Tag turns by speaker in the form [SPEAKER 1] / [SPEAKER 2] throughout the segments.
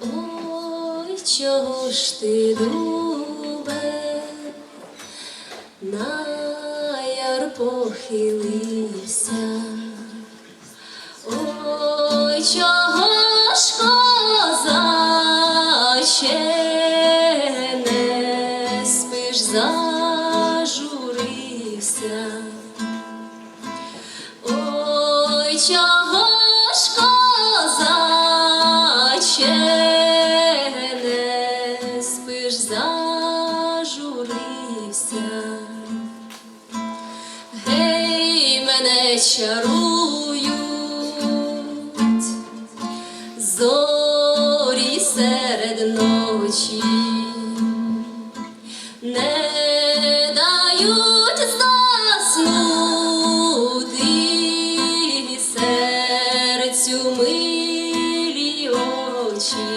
[SPEAKER 1] Ой, чого ж ти, дубе, на яр похилився? Ой, чого ж козаче не спиш, зажурився? Ой, чого зажурився? Гей, мене чарують зорі серед ночі, не дають заснути серцю милі очі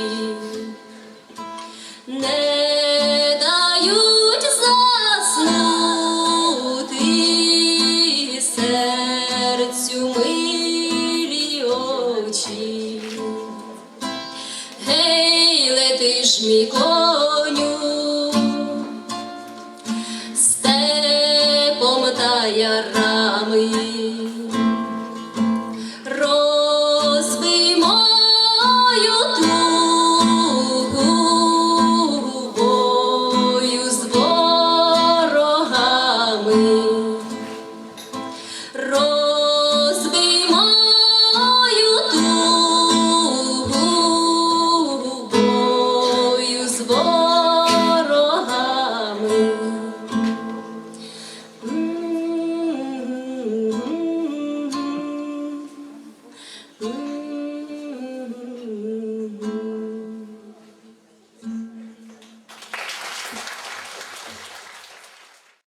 [SPEAKER 1] ж мій коню, степом та ярами, розбий мою тугу бою з ворогами. vou